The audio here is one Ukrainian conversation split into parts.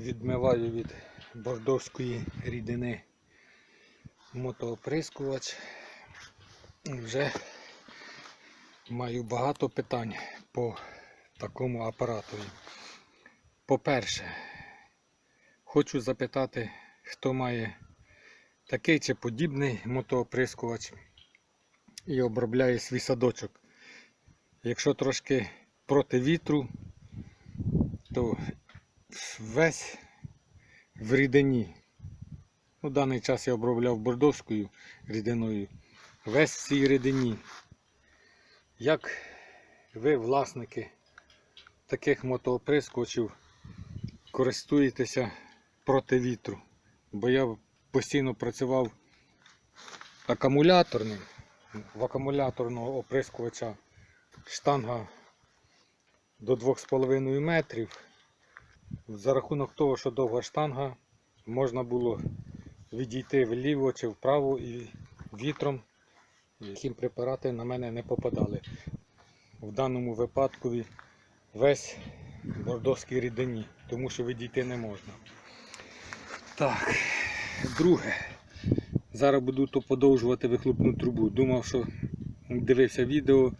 відмиваю від бордовської рідини мотооприскувач. Вже маю багато питань по такому апаратові. По-перше, хочу запитати, хто має такий чи подібний мотооприскувач і обробляє свій садочок. Якщо трошки проти вітру, то весь в рідині. Ну, даний час я обробляв бордовською рідиною. Весь в цій рідині. Як ви, власники таких мотооприскувачів, користуєтеся проти вітру? Бо я постійно працював акумуляторним. В акумуляторного оприскувача штанга до 2,5 метрів. За рахунок того, що довга штанга, можна було відійти вліво чи вправо і вітром хімпрепарати на мене не попадали. В даному випадку весь в бордовській рідині, тому що відійти не можна. Так, друге. Зараз буду то подовжувати вихлопну трубу. Думав, що дивився відео.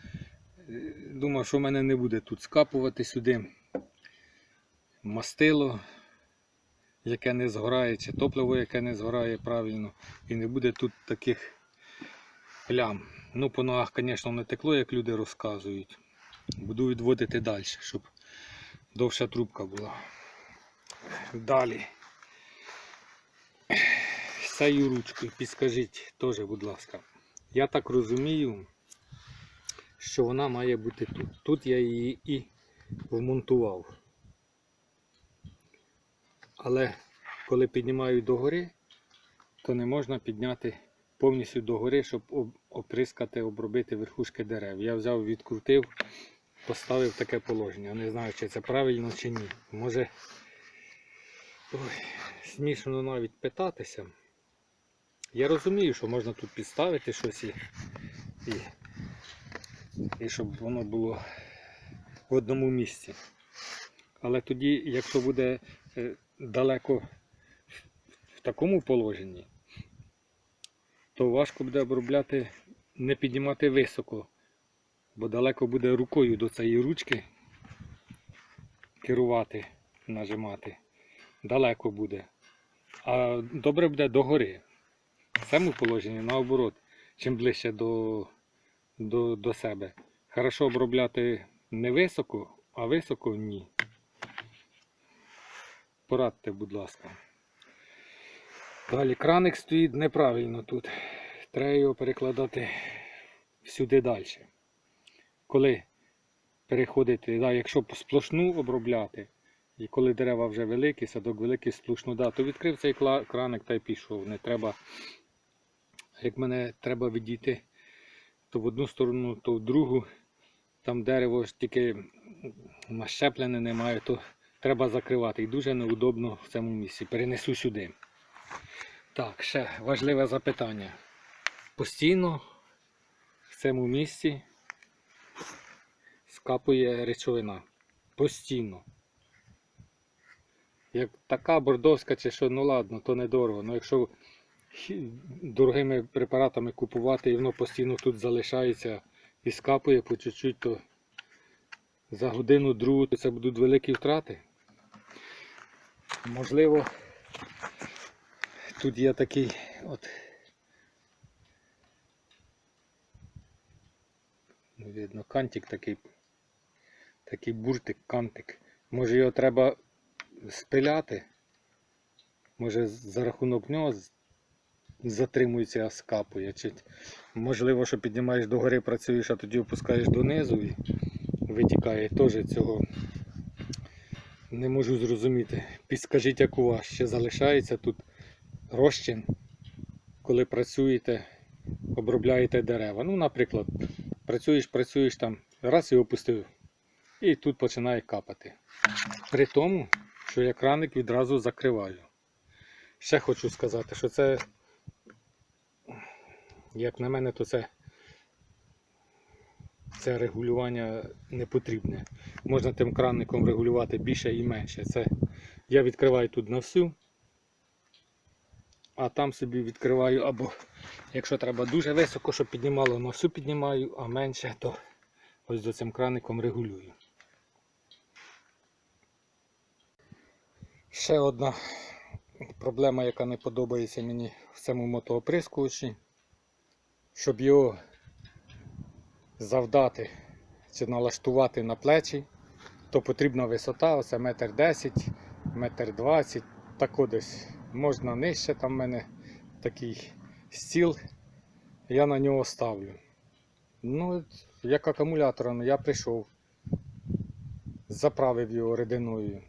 Думав, що в мене не буде тут скапувати сюди мастило, яке не згорає, чи топливо, яке не згорає правильно. І не буде тут таких плям. Ну, по ногах, звісно, не текло, як люди розказують. Буду відводити далі, щоб довша трубка була. Далі. З цією ручкою підскажіть теж, будь ласка. Я так розумію, що вона має бути тут. Тут я її і вмонтував. Але коли піднімаю догори, то не можна підняти повністю догори, щоб оприскати, обробити верхушки дерев. Я взяв, відкрутив, поставив таке положення. Не знаю, чи це правильно чи ні. Може ой, смішно навіть питатися. Я розумію, що можна тут підставити щось і, і, і щоб воно було в одному місці. Але тоді, якщо буде далеко в- в такому положенні, то важко буде обробляти, не піднімати високо, бо далеко буде рукою до цієї ручки керувати, нажимати. Далеко буде. А добре буде догори. В цьому положенні наоборот, чим ближче до, до, до себе. Хорошо обробляти не високо, а високо ні. Порадьте, будь ласка. Далі краник стоїть неправильно тут. Треба його перекладати сюди далі. Коли переходити, да, якщо сплошну обробляти, і коли дерева вже великі, садок великий, сплошну, да, то відкрив цей краник та й пішов. Не треба, як мене треба відійти, то в одну сторону, то в другу. Там дерево ж тільки нащеплене немає, то треба закривати. І дуже неудобно в цьому місці. Перенесу сюди. Так, ще важливе запитання. Постійно в цьому місці скапує речовина. Постійно. Як така бордовська чи що, ну ладно, то недорого. Ну якщо дорогими препаратами купувати і воно постійно тут залишається і скапує по чуть-чуть, то за годину другу то це будуть великі втрати. Можливо, тут є такий от. Видно, кантик такий, такий буртик, кантик. Може його треба спиляти. Може за рахунок нього затримується, скапує. Чи, можливо, що піднімаєш догори, працюєш, а тоді опускаєш донизу і витікає. Теж цього не можу зрозуміти. Підскажіть, як у вас ще залишається тут розчин, коли працюєте, обробляєте дерева. Ну, наприклад, працюєш, працюєш там, раз і опустив, і тут починає капати. При тому, що я краник відразу закриваю. Ще хочу сказати, що це, як на мене, то це, це регулювання не потрібне. Можна тим краником регулювати більше і менше. Це Я відкриваю тут на всю, а там собі відкриваю або якщо треба дуже високо, щоб піднімало, на всю піднімаю, а менше, то ось до цим краником регулюю. Ще одна проблема, яка не подобається мені в цьому мотооприскувачі, щоб його завдати чи налаштувати на плечі, то потрібна висота, оце метр десять, метр двадцять, тако десь можна нижче, там в мене такий стіл, я на нього ставлю. Ну, як акумулятор, ну, я прийшов, заправив його рідиною.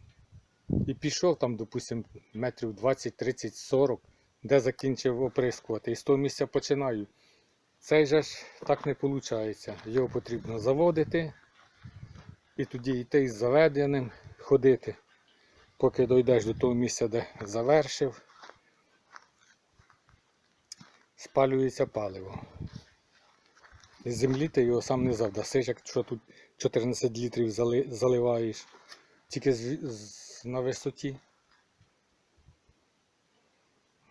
І пішов там, допустим, метрів 20, 30, 40, де закінчив оприскувати. І з того місця починаю. Цей же ж так не виходить. Його потрібно заводити і тоді йти із заведеним, ходити, поки дійдеш до того місця, де завершив, спалюється паливо. З землі ти його сам не завдасиш, якщо тут 14 літрів заливаєш, тільки на висоті.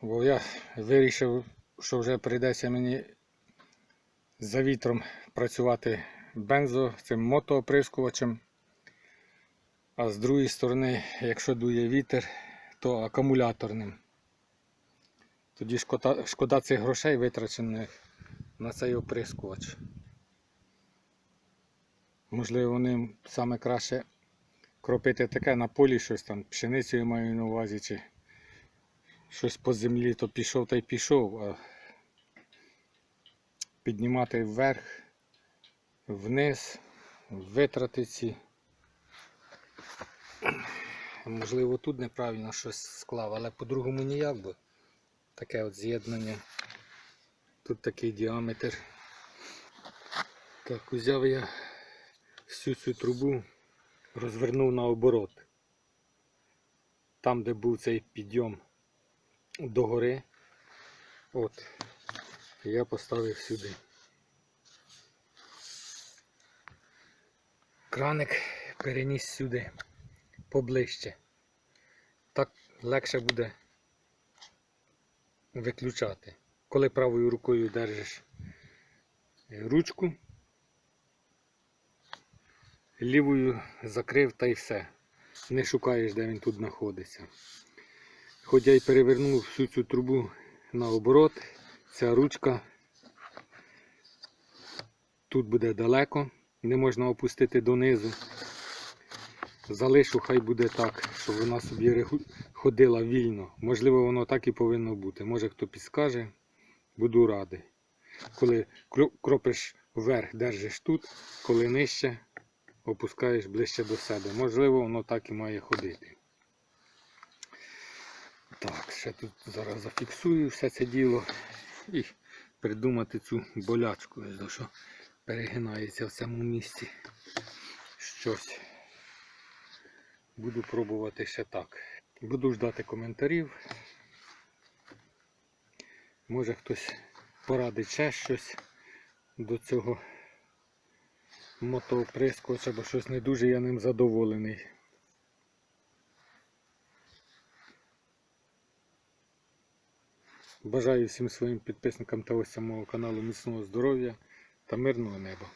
Бо я вирішив, що вже прийдеться мені за вітром працювати бензо цим мотооприскувачем. А з другої сторони, якщо дує вітер, то акумуляторним. Тоді шкода, шкода цих грошей витрачених на цей оприскувач. Можливо, ним саме краще кропити таке на полі щось там, пшеницю я маю на увазі, чи щось по землі, то пішов та й пішов, а піднімати вверх, вниз, витрати ці. Можливо, тут неправильно щось склав, але по-другому ніяк, бо таке от з'єднання. Тут такий діаметр. Так, узяв я всю цю трубу, розвернув наоборот. Там, де був цей підйом догори, от, я поставив сюди. Краник переніс сюди поближче. Так легше буде виключати. Коли правою рукою держиш ручку, лівою закрив та й все. Не шукаєш, де він тут знаходиться. Хоч я й перевернув всю цю трубу наоборот, ця ручка тут буде далеко, не можна опустити донизу. Залишу, хай буде так, щоб вона собі ходила вільно. Можливо, воно так і повинно бути. Може хто підскаже, буду радий. Коли кропиш вверх, держиш тут, коли нижче, опускаєш ближче до себе. Можливо, воно так і має ходити. Так, ще тут зараз зафіксую все це діло і придумати цю болячку, що перегинається в цьому місці щось. Буду пробувати ще так. Буду ждати коментарів. Може хтось порадить ще щось до цього мотооприскувача, бо щось не дуже я ним задоволений. Бажаю всім своїм підписникам та ось самого каналу міцного здоров'я та мирного неба.